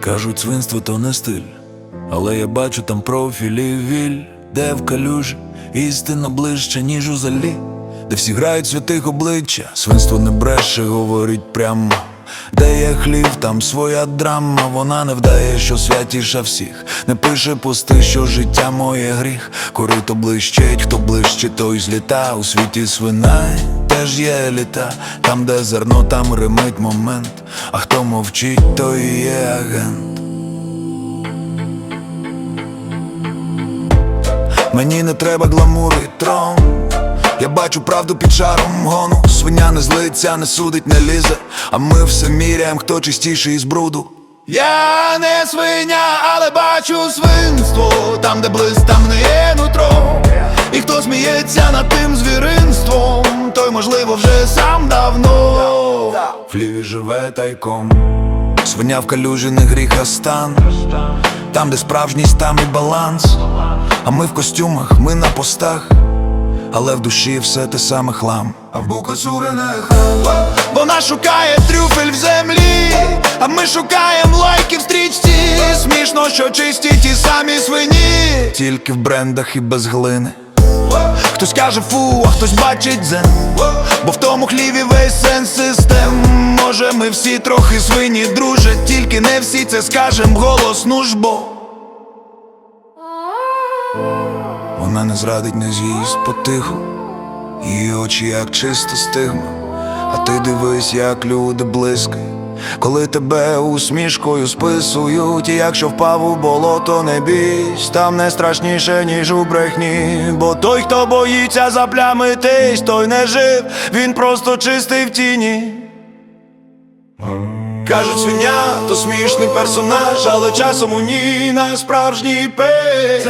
Кажуть, свинство то не стиль, але я бачу там профілі віль, де в калюжі істина ближче, ніж у залі, де всі грають святих обличчя, свинство не бреше, говорить прямо. Де є хлів, там своя драма, вона не вдає, що святіша всіх, не пише пости, що життя моє гріх, корито блищить, хто ближче, той зліта. У світі свинай, теж є літа, там, де зерно, там римить момент, а хто мовчить, той є агент. Мені не треба гламуру і трон Я бачу правду під шаром гону. Свиня не злиться, не судить, не лізе. А ми все міряємо, хто чистіший із бруду. Я не свиня, але бачу свинство. Там, де близь, там не є нутро. І хто сміється над тим звіринством Той, можливо, вже сам давно В хліві живе тайком. Свиня в калюжі не гріх, а стан. Там, де справжність, там і баланс. А ми в костюмах, ми на постах Але в душі все те саме хлам. А в букасуренах Вона шукає трюфель в землі. А ми шукаємо лайки в стрічці. Смішно, що чисті ті самі свині. Тільки в брендах і без глини. Хтось каже фу, а хтось бачить дзен Бо в тому хліві весь сенс систем. Може ми всі трохи свині друже. Тільки не всі це скажем голосно ж Вона не зрадить, не з'їсть потиху. Її очі як чиста стигма. А ти дивись, як люди блискають коли тебе усмішкою списують, і якщо впав у болото, не бійсь, там не страшніше, ніж у брехні. Бо той, хто боїться заплямитись, той не жив, він просто чистий в тіні. Кажуть, свиня то смішний персонаж, але часом у ній на справжній пей.